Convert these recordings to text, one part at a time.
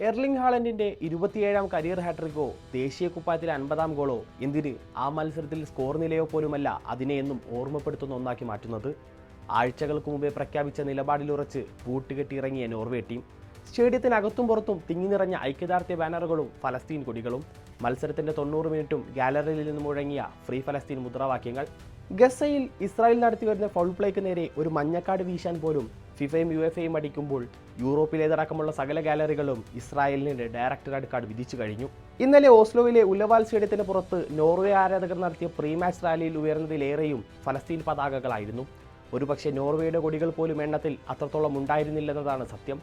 Erling ഹാളൻഡിന്റെ ഇരുപത്തിയേഴാം career ഹാട്രിക്കോ ദേശീയ കുപ്പായത്തിലെ അൻപതാം ഗോളോ എന്തിന് ആ മത്സരത്തിൽ സ്കോർ നിലയോ പോലുമല്ല അതിനെ എന്നും ഓർമ്മപ്പെടുത്തുന്ന ഒന്നാക്കി മാറ്റുന്നത്? ആഴ്ചകൾക്ക് മുമ്പേ പ്രഖ്യാപിച്ച നിലപാടിലുറച്ച് പൂട്ടുകെട്ടിയിറങ്ങിയ നോർവേ ടീം സ്റ്റേഡിയത്തിനകത്തും പുറത്തും തിങ്ങി നിറഞ്ഞ ഐക്യദാർഢ്യ ബാനറുകളും ഫലസ്തീൻ കൊടികളും മത്സരത്തിന്റെ തൊണ്ണൂറ് മിനിറ്റും ഗാലറിയിൽ നിന്ന് മുഴങ്ങിയ ഫ്രീ ഫലസ്തീൻ മുദ്രാവാക്യങ്ങൾ ഗസയിൽ ഇസ്രായേൽ നടത്തി വരുന്ന ഫൗൾ പ്ലേക്ക് നേരെ ഒരു മഞ്ഞക്കാട് വീശാൻ പോലും ഫിഫയും യു എഫ് എയും അടിക്കുമ്പോൾ യൂറോപ്പിലേതടക്കമുള്ള സകല ഗാലറികളും ഇസ്രായേലിന് ഡയറക്ടർ കാർഡ് വിധിച്ചു കഴിഞ്ഞു. ഇന്നലെ ഓസ്ലോയിലെ ഉലവാൽ സ്റ്റേഡിയത്തിന് പുറത്ത് നോർവേ ആരാധകർ നടത്തിയ പ്രീ മാച്ച് റാലിയിൽ ഉയർന്നതിലേറെയും ഫലസ്തീൻ പതാകകളായിരുന്നു. ഒരുപക്ഷെ നോർവേയുടെ കൊടികൾ പോലും എണ്ണത്തിൽ അത്രത്തോളം ഉണ്ടായിരുന്നില്ലെന്നതാണ് സത്യം.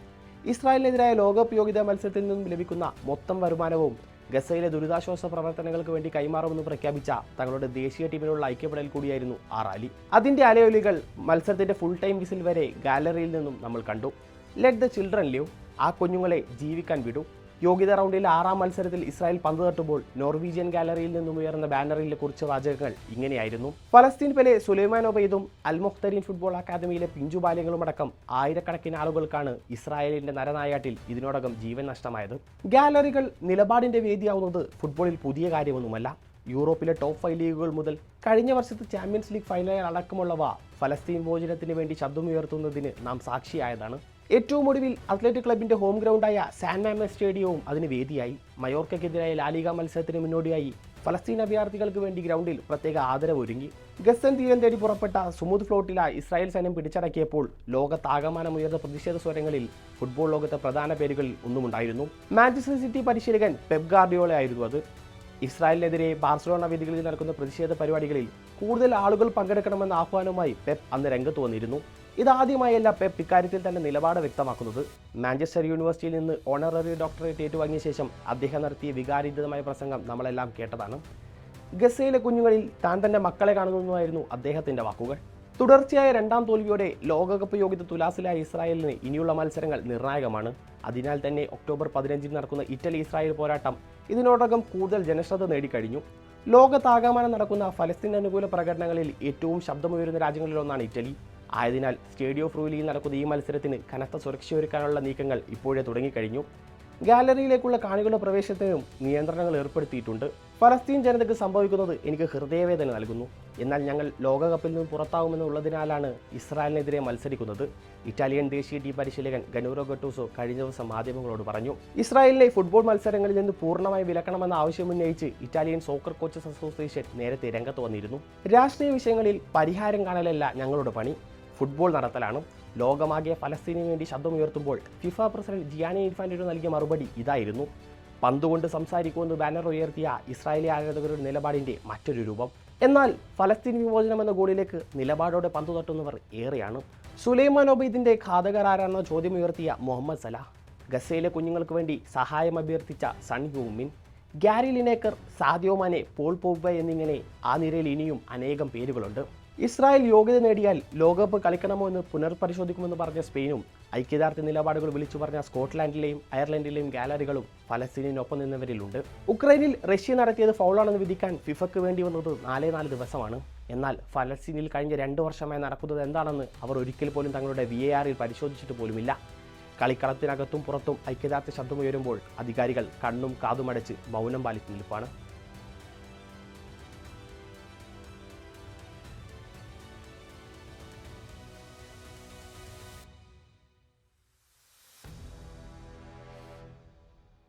ഇസ്രായേലിനെതിരായ ലോകകപ്പ് യോഗ്യതാ മത്സരത്തിൽ നിന്നും ലഭിക്കുന്ന മൊത്തം വരുമാനവും ഗസയിലെ ദുരിതാശ്വാസ പ്രവർത്തനങ്ങൾക്ക് വേണ്ടി കൈമാറുമെന്ന് പ്രഖ്യാപിച്ച തങ്ങളുടെ ദേശീയ ടീമിനുള്ള ഐക്യപ്പെടൽ കൂടിയായിരുന്നു ആ റാലി. അതിന്റെ അലയൊലികൾ മത്സരത്തിന്റെ ഫുൾ ടൈം വിസിൽ വരെ ഗാലറിയിൽ നിന്നും നമ്മൾ കണ്ടു. ലെറ്റ് ദ ചിൽഡ്രൻ ലിവ് ആ കുഞ്ഞുങ്ങളെ ജീവിക്കാൻ വിടൂ. യോഗ്യത റൗണ്ടിൽ ആറാം മത്സരത്തിൽ ഇസ്രായേൽ പന്ത് തട്ടുമ്പോൾ നോർവീജിയൻ ഗാലറിയിൽ നിന്നും ഉയർന്ന ബാനറിലെ കുറിച്ച വാചകങ്ങൾ ഇങ്ങനെയായിരുന്നു. ഫലസ്തീൻ പെലെ സുലൈമാൻ ഒബൈദും അൽ മുഖ്തരീൻ ഫുട്ബോൾ അക്കാദമിയിലെ പിഞ്ചു ബാല്യങ്ങളുമടക്കം ആയിരക്കണക്കിന് ആളുകൾക്കാണ് ഇസ്രായേലിന്റെ നരനായാട്ടിൽ ഇതിനോടകം ജീവൻ നഷ്ടമായത്. ഗാലറികൾ നിലപാടിന്റെ വേദിയാവുന്നത് ഫുട്ബോളിൽ പുതിയ കാര്യമൊന്നുമല്ല. യൂറോപ്പിലെ ടോപ്പ് ഫൈവ് ലീഗുകൾ മുതൽ കഴിഞ്ഞ വർഷത്തെ ചാമ്പ്യൻസ് ലീഗ് ഫൈനലിൽ അടക്കമുള്ളവ ഫലസ്തീൻ മോചനത്തിന് വേണ്ടി ശബ്ദമുയർത്തുന്നതിന് നാം സാക്ഷിയായതാണ്. ഏറ്റവും ഒടുവിൽ അത്ലറ്റിക് ക്ലബിന്റെ ഹോം ഗ്രൗണ്ടായ സാൻ മാമസ് സ്റ്റേഡിയവും അതിന് വേദിയായി. മയോർക്കെതിരായ ലാലിക മത്സരത്തിന് മുന്നോടിയായി ഫലസ്തീൻ അഭയാർത്ഥികൾക്ക് വേണ്ടി ഗ്രൗണ്ടിൽ പ്രത്യേക ആദരവൊരുങ്ങി. ഗസൻ തീരം തേടി പുറപ്പെട്ട സുമുദ് ഫ്ലോട്ടില ഇസ്രായേൽ സൈന്യം പിടിച്ചടക്കിയപ്പോൾ ലോകത്താകമാനം ഉയർന്ന പ്രതിഷേധ സ്വരങ്ങളിൽ ഫുട്ബോൾ ലോകത്തെ പ്രധാന പേരുകളിൽ ഒന്നുമുണ്ടായിരുന്നു. മാഞ്ചസ്റ്റർ സിറ്റി പരിശീലകൻ പെപ് ഗാർഡിയോള ആയിരുന്നു അത്. ഇസ്രായേലിനെതിരെ ബാർസലോണ വേദികളിൽ നടക്കുന്ന പ്രതിഷേധ പരിപാടികളിൽ കൂടുതൽ ആളുകൾ പങ്കെടുക്കണമെന്ന ആഹ്വാനവുമായി പെപ്പ് അന്ന് രംഗത്ത് വന്നിരുന്നു. ഇതാദ്യമായല്ല പെപ്പ് ഇക്കാര്യത്തിൽ തന്നെ നിലപാട് വ്യക്തമാക്കുന്നത്. മാഞ്ചസ്റ്റർ യൂണിവേഴ്സിറ്റിയിൽ നിന്ന് ഓണററി ഡോക്ടറേറ്റ് ഏറ്റുവാങ്ങിയ ശേഷം അദ്ദേഹം നടത്തിയ വികാരീതമായ പ്രസംഗം നമ്മളെല്ലാം കേട്ടതാണ്. ഗസയിലെ കുഞ്ഞുങ്ങളിൽ താൻ തന്റെ മക്കളെ കാണുന്നതായിരുന്നു അദ്ദേഹത്തിന്റെ വാക്കുകൾ. തുടർച്ചയായ രണ്ടാം തോൽവിയോടെ ലോകകപ്പ് യോഗ്യത തുലാസിലായ ഇസ്രായേലിന് ഇനിയുള്ള മത്സരങ്ങൾ നിർണായകമാണ്. അതിനാൽ തന്നെ ഒക്ടോബർ പതിനഞ്ചിന് നടക്കുന്ന ഇറ്റലി ഇസ്രായേൽ പോരാട്ടം ഇതിനോടകം കൂടുതൽ ജനശ്രദ്ധ നേടിക്കഴിഞ്ഞു. ലോകത്താകമാനം നടക്കുന്ന ഫലസ്തീൻ അനുകൂല പ്രകടനങ്ങളിൽ ഏറ്റവും ശബ്ദമുയരുന്ന രാജ്യങ്ങളിലൊന്നാണ് ഇറ്റലി. ആയതിനാൽ സ്റ്റേഡിയോ ഫ്രൂലിയിൽ നടക്കുന്ന ഈ മത്സരത്തിന് കനത്ത സുരക്ഷയൊരുക്കാനുള്ള നീക്കങ്ങൾ ഇപ്പോഴേ തുടങ്ങിക്കഴിഞ്ഞു. ഗാലറിയിലേക്കുള്ള കാണികളുടെ പ്രവേശനത്തിനും നിയന്ത്രണങ്ങൾ ഏർപ്പെടുത്തിയിട്ടുണ്ട്. ഫലസ്തീൻ ജനതയ്ക്ക് സംഭവിക്കുന്നത് എനിക്ക് ഹൃദയവേദന നൽകുന്നു. എന്നാൽ ഞങ്ങൾ ലോകകപ്പിൽ നിന്ന് പുറത്താകുമെന്നുള്ളതിനാലാണ് ഇസ്രായേലിനെതിരെ മത്സരിക്കുന്നത്. ഇറ്റാലിയൻ ദേശീയ ടീം പരിശീലകൻ ഗനൂറോ ഗട്ടൂസോ കഴിഞ്ഞ ദിവസം മാധ്യമങ്ങളോട് പറഞ്ഞു ഇസ്രായേലിലെ ഫുട്ബോൾ മത്സരങ്ങളിൽ നിന്ന് പൂർണമായി വിലക്കണമെന്ന ആവശ്യമുന്നയിച്ച് ഇറ്റാലിയൻ സോക്കർ കോച്ചസ് അസോസിയേഷൻ നേരത്തെ രംഗത്ത് വന്നിരുന്നു. രാഷ്ട്രീയ വിഷയങ്ങളിൽ പരിഹാരം കാണലല്ല ഞങ്ങളുടെ പണി. ഫുട്ബോൾ നടത്തലാണ്. ലോകമാകെ ഫലസ്തീനു വേണ്ടി ശബ്ദമുയർത്തുമ്പോൾ ഫിഫ പ്രസിഡന്റ് ജിയാനി ഇൻഫാന്റിനോ നൽകിയ മറുപടി ഇതായിരുന്നു. പന്തുകൊണ്ട് സംസാരിക്കുമെന്ന് ബാനർ ഉയർത്തിയ ഇസ്രായേലി ആരാധകരുടെ നിലപാടിന്റെ മറ്റൊരു രൂപം. എന്നാൽ ഫലസ്തീൻ വിമോചനം എന്ന ഗോളിലേക്ക് നിലപാടോടെ പന്തു തട്ടുന്നവർ ഏറെയാണ്. സുലൈമാൻ ഒബൈദിന്റെ ഘാതകർ ആരാണെന്ന ചോദ്യമുയർത്തിയ മുഹമ്മദ് സലാഹ് ഗസയിലെ കുഞ്ഞുങ്ങൾക്ക് വേണ്ടി സഹായം അഭ്യർത്ഥിച്ച Son ഹ്യൂമിൻ Gary Lineker Sadio Mane Paul Pogba എന്നിങ്ങനെ ആ നിരയിൽ ഇനിയും അനേകം പേരുകളുണ്ട്. ഇസ്രായേൽ യോഗ്യത നേടിയാൽ ലോകകപ്പ് കളിക്കണമോ എന്ന് പുനർപരിശോധിക്കുമെന്ന് പറഞ്ഞ സ്പെയിനും ഐക്യദാർഢ്യ നിലപാടുകൾ വിളിച്ചു പറഞ്ഞ സ്കോട്ട്ലാൻഡിലെയും അയർലൻഡിലെയും ഗാലറികളും ഫലസ്തീനിനൊപ്പം നിന്നവരിലുണ്ട്. ഉക്രൈനിൽ റഷ്യ നടത്തിയത് ഫൗളാണെന്ന് വിധിക്കാൻ ഫിഫയ്ക്ക് വേണ്ടി വന്നത് നാലേ നാല് ദിവസമാണ്. എന്നാൽ ഫലസ്തീനിൽ കഴിഞ്ഞ രണ്ട് വർഷമായി നടക്കുന്നത് എന്താണെന്ന് അവർ ഒരിക്കൽ പോലും തങ്ങളുടെ വി എ ആറിൽ പരിശോധിച്ചിട്ട് പോലുമില്ല. കളിക്കളത്തിനകത്തും പുറത്തും ഐക്യദാർഢ്യ ശബ്ദമുയരുമ്പോൾ അധികാരികൾ കണ്ണും കാതുമടച്ച് മൗനം പാലിച്ചു നിൽപ്പാണ്.